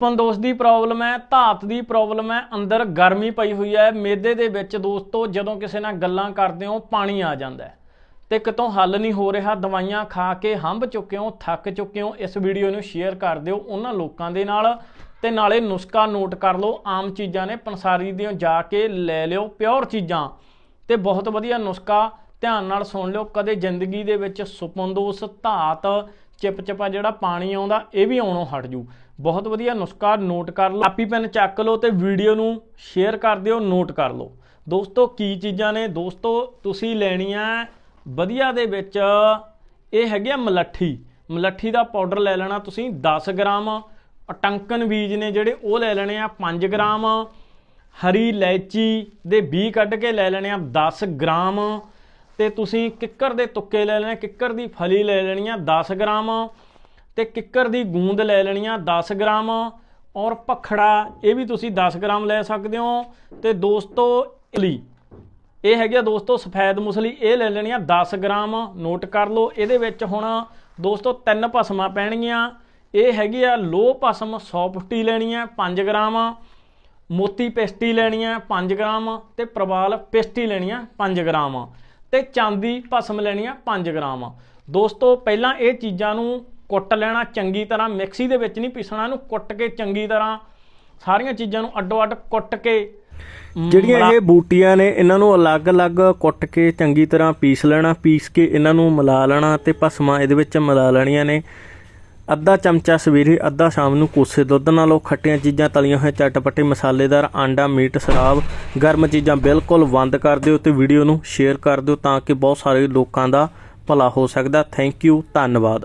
ਪੰਦੋਸ਼ ਦੀ problem ਹੈ, ਧਾਤ ਦੀ problem ਹੈ, ਅੰਦਰ ਗਰਮੀ ਪਈ ਹੋਈ ਹੈ। ਮੇਦੇ ਦੇ ਵਿੱਚ ਦੋਸਤੋ, ਜਦੋਂ ਕਿਸੇ ਨਾਲ ਗੱਲਾਂ ਕਰਦੇ ਹੋ, ਪਾਣੀ ਆ ਜਾਂਦਾ ਹੈ। ਤੇ ਕਿਤੋਂ ਹੱਲ ਨਹੀਂ ਹੋ ਰਿਹਾ। ਦਵਾਈਆਂ ਖਾ ਕੇ ਹੰਭ ਚੁੱਕੇ ਹੋ, ਥੱਕ ਚੁੱਕੇ ਹੋ, ਇਸ ਵੀਡੀਓ ਨੂੰ ਸ਼ੇਅਰ ਕਰ ਦਿਓ ਉਹਨਾਂ ਲੋਕਾਂ ਦੇ ਨਾਲ। ਤੇ ਨਾਲੇ ਨੁਸਖਾ ਨੋਟ ਕਰ ਲਓ, ਆਮ ਚੀਜ਼ਾਂ ਨੇ ਪੰਸਾਰੀ ਦੀਆਂ ਜਾ ਕੇ ਲੈ ਲਿਓ ਪਿਓਰ ਚੀਜ਼ਾਂ। ਤੇ ਬਹੁਤ ਵਧੀਆ ਨੁਸਖਾ, ਧਿਆਨ ਨਾਲ ਸੁਣ ਲਿਓ, ਕਦੇ ਜ਼ਿੰਦਗੀ ਦੇ ਵਿੱਚ ਸੁਪੰਦੋਸ ਧਾਤ, ਚਿਪਚਿਪਾ ਜਿਹੜਾ ਪਾਣੀ ਆਉਂਦਾ, ਇਹ ਵੀ ਆਉਣੋਂ ਹਟ ਜੂ। ਬਹੁਤ ਵਧੀਆ ਨੁਸਖਾ ਨੋਟ ਕਰ ਲਓ। ਕਾਪੀ ਪੈਨ ਚੱਕ ਲਓ ਤੇ ਵੀਡੀਓ ਨੂੰ ਸ਼ੇਅਰ ਕਰ ਦਿਓ ਨੋਟ ਕਰ ਲਓ। ਦੋਸਤੋ, ਕੀ ਚੀਜ਼ਾਂ ਨੇ? ਦੋਸਤੋ, ਤੁਸੀਂ ਲੈਣੀਆਂ ਵਧੀਆ ਦੇ ਵਿੱਚ ਇਹ ਹੈਗੇ ਆ ਮਲੱਠੀ। ਮਲੱਠੀ ਦਾ ਪਾਊਡਰ ਲੈ ਲੈਣਾ ਤੁਸੀਂ 10 ਗ੍ਰਾਮ। ਟੰਕਨ ਬੀਜ ਨੇ ਜਿਹੜੇ, ਉਹ ਲੈ ਲੈਣੇ ਆ 5 ਗ੍ਰਾਮ। ਹਰੀ ਇਲਾਇਚੀ ਦੇ ਬੀ ਕੱਢ ਕੇ ਲੈ ਲੈਣੇ ਆ 10 ਗ੍ਰਾਮ। ਤੇ ਤੁਸੀਂ ਕਿੱਕਰ ਦੇ ਤੁੱਕੇ ਲੈ ਲੈਣੇ, ਕਿੱਕਰ ਦੀ ਫਲੀ ਲੈ ਲੈਣੀ ਆ 10 ਗ੍ਰਾਮ। ਤੇ ਕਿੱਕਰ ਦੀ ਗੂੰਦ ਲੈ ਲੈਣੀ ਆ 10 ਗ੍ਰਾਮ ਔਰ ਪਖੜਾ ਇਹ ਵੀ ਤੁਸੀਂ 10 ਗ੍ਰਾਮ ਲੈ ਸਕਦੇ ਹੋ। ਤੇ ਦੋਸਤੋ ਇਲੀ ਇਹ ਹੈਗੀ ਆ ਦੋਸਤੋ ਸਫੈਦ ਮੁਸਲੀ, ਇਹ ਲੈ ਲੈਣੀ ਆ 10 ਗ੍ਰਾਮ। ਨੋਟ ਕਰ ਲਓ, ਇਹਦੇ ਵਿੱਚ ਹੁਣ ਦੋਸਤੋ ਤਿੰਨ ਭਸਮਾਂ ਪੈਣਗੀਆਂ। ਇਹ ਹੈਗੀ ਆ ਲੋ ਭਸਮ ਸੌਫਟੀ ਲੈਣੀ ਆ 5 ਗ੍ਰਾਮ। ਮੋਤੀ ਪੇਸਟੀ ਲੈਣੀ ਆ 5 ਗ੍ਰਾਮ। ਤੇ ਪ੍ਰਵਾਲ ਪੇਸਟੀ ਲੈਣੀ ਆ 5 ਗ੍ਰਾਮ। ਤੇ ਚਾਂਦੀ ਭਸਮ ਲੈਣੀ ਆ 5 ਗ੍ਰਾਮ। ਦੋਸਤੋ, ਪਹਿਲਾਂ ਇਹ ਚੀਜ਼ਾਂ ਨੂੰ ਕੁੱਟ ਲੈਣਾ ਚੰਗੀ ਤਰ੍ਹਾਂ ਮਿਕਸੀ ਦੇ ਵਿੱਚ ਨਹੀਂ ਪੀਸਣਾ ਇਹਨੂੰ ਕੁੱਟ ਕੇ ਚੰਗੀ ਤਰ੍ਹਾਂ ਸਾਰੀਆਂ ਚੀਜ਼ਾਂ ਨੂੰ ਅੱਡੋ ਅੱਡ ਕੁੱਟ ਕੇ ਜਿਹੜੀਆਂ ਇਹ ਬੂਟੀਆਂ ਨੇ ਇਹਨਾਂ ਨੂੰ ਅਲੱਗ-ਅਲੱਗ ਕੁੱਟ ਕੇ ਚੰਗੀ ਤਰ੍ਹਾਂ ਪੀਸ ਲੈਣਾ ਪੀਸ ਕੇ ਇਹਨਾਂ ਨੂੰ ਮਿਲਾ ਲੈਣਾ ਤੇ ਭਸਮਾਂ ਇਹਦੇ ਵਿੱਚ ਮਿਲਾ ਲੈਣੀਆਂ ਨੇ। ਅੱਧਾ ਚਮਚਾ ਸਵੇਰੇ ਅੱਧਾ ਸ਼ਾਮ ਨੂੰ ਕੋਸੇ ਦੁੱਧ ਨਾਲ ਉਹ ਖੱਟੀਆਂ ਚੀਜ਼ਾਂ ਤਲੀਆਂ ਹੋਈਆਂ ਚਟਪਟੇ ਮਸਾਲੇਦਾਰ ਆਂਡਾ ਮੀਟ ਸ਼ਰਾਬ ਗਰਮ ਚੀਜ਼ਾਂ ਬਿਲਕੁਲ ਬੰਦ ਕਰ ਦਿਓ ਤੇ ਵੀਡੀਓ ਨੂੰ ਸ਼ੇਅਰ ਕਰ ਦਿਓ ਤਾਂ ਕਿ ਬਹੁਤ ਸਾਰੇ ਲੋਕਾਂ ਦਾ ਭਲਾ ਹੋ ਸਕਦਾ। ਥੈਂਕ ਯੂ ਧੰਨਵਾਦ।